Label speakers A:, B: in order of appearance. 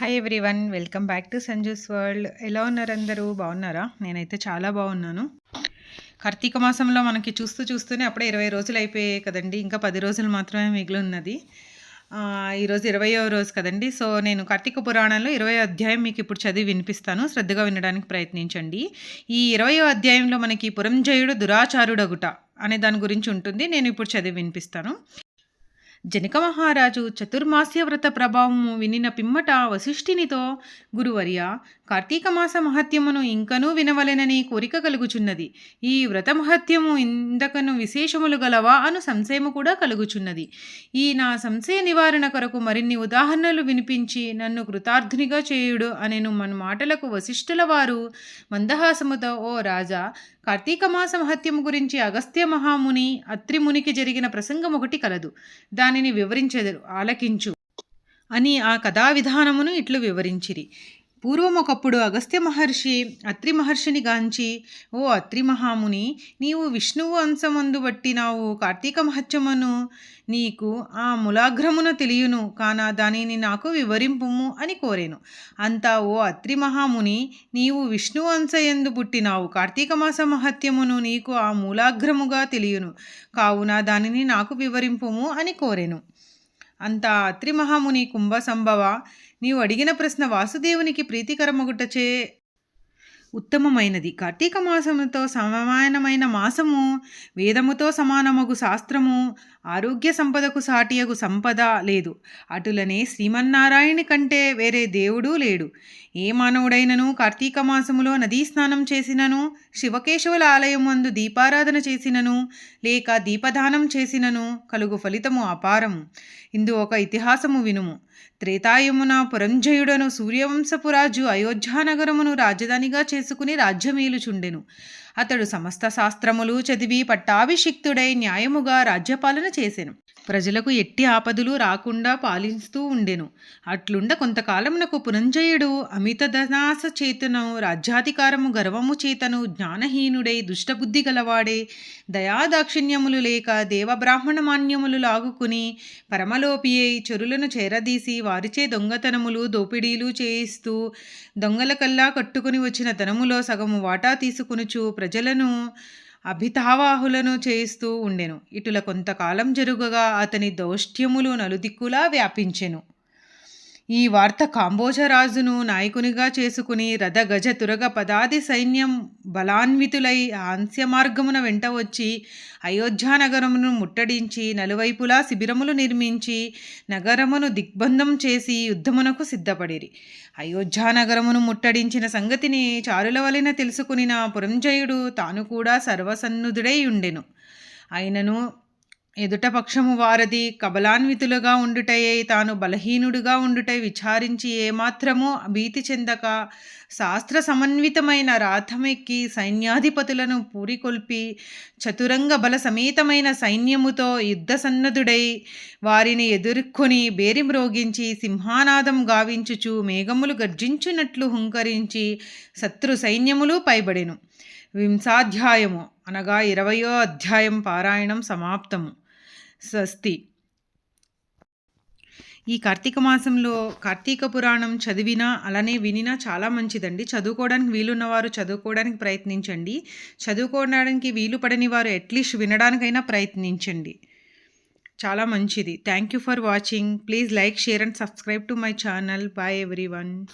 A: Hi everyone welcome back to Sanju's world ఎలా ఉన్నారు అందరూ? బాగున్నారా? నేనైతే చాలా బాగున్నాను. కార్తీక మాసంలో మనకి చూస్తూ చూస్తూనే అప్పుడే ఇరవై రోజులు అయిపోయాయి కదండి. ఇంకా పది రోజులు మాత్రమే మిగిలి ఉన్నది. ఈరోజు ఇరవయో రోజు కదండి. సో నేను కార్తీక పురాణంలో ఇరవై అధ్యాయం మీకు ఇప్పుడు చదివి వినిపిస్తాను. శ్రద్ధగా వినడానికి ప్రయత్నించండి. ఈ ఇరవయో అధ్యాయంలో మనకి పురంజయుడు దురాచారుడగుట అనే దాని గురించి ఉంటుంది. నేను ఇప్పుడు చదివి వినిపిస్తాను. జనక మహారాజు చతుర్మాస్య వ్రత ప్రభావము వినిన పిమ్మట వశిష్ఠినితో గురువర్య కార్తీక మాస మహత్యమును ఇంకనూ వినవలెనని కోరిక కలుగుచున్నది. ఈ వ్రత మహత్యము ఇందకను విశేషములు గలవా అను సంశయము కూడా కలుగుచున్నది. ఈ నా సంశయ నివారణ కొరకు మరిన్ని ఉదాహరణలు వినిపించి నన్ను కృతార్థునిగా చేయుడు అనేను మన మాటలకు వశిష్ఠుల వారు మందహాసముతో ఓ రాజా కార్తీక మాస మహత్యము గురించి అగస్త్య మహాముని అత్రిమునికి జరిగిన ప్రసంగం ఒకటి కలదు. దానిని వివరించెదరు ఆలకించు. అని ఆ కథా విధానమును ఇట్లు వివరించిరి. పూర్వం ఒకప్పుడు అగస్త్య మహర్షి అత్రి మహర్షిని గాంచి ఓ అత్రి మహాముని నీవు విష్ణువు అంశమందు బట్టినావు కార్తీక మహత్యమును. నీకు ఆ ములాగ్రమున తెలియను కాన దానిని నాకు వివరింపుము అని కోరేను. అంతా ఓ అత్రి మహాముని నీవు విష్ణు అంశయందు పుట్టినావు కార్తీక మాస మహత్యమును నీకు ఆ మూలాగ్రముగా తెలియను కావున దానిని నాకు వివరింపుము అని కోరెను. అంతా అత్రి మహాముని కుంభ సంభవ నీవు అడిగిన ప్రశ్న వాసుదేవునికి ప్రీతికరమగుటచే ఉత్తమమైనది. కార్తీక మాసముతో సమానమైన మాసము వేదముతో సమానమగు శాస్త్రము ఆరోగ్య సంపదకు సాటియగు సంపద లేదు. అటులనే శ్రీమన్నారాయణ కంటే వేరే దేవుడు లేడు. ఏ మానవుడైనను కార్తీక మాసములో నదీ స్నానం చేసినను శివకేశవుల ఆలయం మందు దీపారాధన చేసినను లేక దీపదానం చేసినను కలుగు ఫలితము అపారము. ఇందు ఒక ఇతిహాసము వినుము. త్రేతాయమున పురంజయుడను సూర్యవంశపురాజు అయోధ్యానగరమును రాజధానిగా చేసుకుని రాజ్యమేలుచుండెను. అతడు సమస్త శాస్త్రములు చదివి పట్టాభిషిక్తుడై న్యాయముగా రాజ్యపాలన చేసెను. ప్రజలకు ఎట్టి ఆపదలు రాకుండా పాలిస్తూ ఉండెను. అట్లుండ కొంతకాలమునకు పురంజయుడు అమిత ధనాస చేతను రాజ్యాధికారము గర్వము చేతను జ్ఞానహీనుడై దుష్టబుద్ధి గలవాడే దయాదాక్షిణ్యములు లేక దేవబ్రాహ్మణ మాన్యములు లాగుకుని పరమలోపి అయి చెరులను చేరదీసి వారిచే దొంగతనములు దోపిడీలు చేయిస్తూ దొంగల కల్లా కట్టుకుని వచ్చిన ధనములో సగము వాటా తీసుకునుచు ప్రజలను అభితావాహులను చేయిస్తూ ఉండెను. ఇటుల కొంతకాలం జరుగగా అతని దౌష్ట్యములు నలుదిక్కులా వ్యాపించెను. ఈ వార్త కాంబోజరాజును నాయకునిగా చేసుకుని రథ గజ తురగ పదాది సైన్యం బలాన్వితులై హాంస్య మార్గమున వెంట వచ్చి అయోధ్యానగరమును ముట్టడించి నలువైపులా శిబిరములు నిర్మించి నగరమును దిగ్బంధం చేసి యుద్ధమునకు సిద్ధపడిరి. అయోధ్యానగరమును ముట్టడించిన సంగతిని చారుల వలన తెలుసుకునిన పురంజయుడు తాను కూడా సర్వసన్నుధుడై ఉండెను. అయినను ఎదుటపక్షము వారది కబలాన్వితులుగా ఉండుటయే తాను బలహీనుడుగా ఉండుటై విచారించి ఏమాత్రమూ భీతి చెందక శాస్త్ర సమన్వితమైన రాథమెక్కి సైన్యాధిపతులను పూరికొల్పి చతురంగ బల సమేతమైన సైన్యముతో యుద్ధ సన్నద్ధుడై వారిని ఎదుర్కొని బేరిమ్రోగించి సింహానాదం గావించుచు మేఘములు గర్జించునట్లు హుంకరించి శత్రు సైన్యములు పైబడెను. వింశాధ్యాయము అనగా ఇరవయో అధ్యాయం పారాయణం సమాప్తము. స్వస్తి. ఈ కార్తీక మాసంలో కార్తీక పురాణం చదివినా అలానే వినినా చాలా మంచిదండి. చదువుకోవడానికి వీలున్నవారు చదువుకోవడానికి ప్రయత్నించండి. చదువుకోవడానికి వీలు పడని వారు అట్లీస్ట్ వినడానికైనా ప్రయత్నించండి. చాలా మంచిది. Thank you for watching. Please like share and subscribe to my channel. Bye everyone.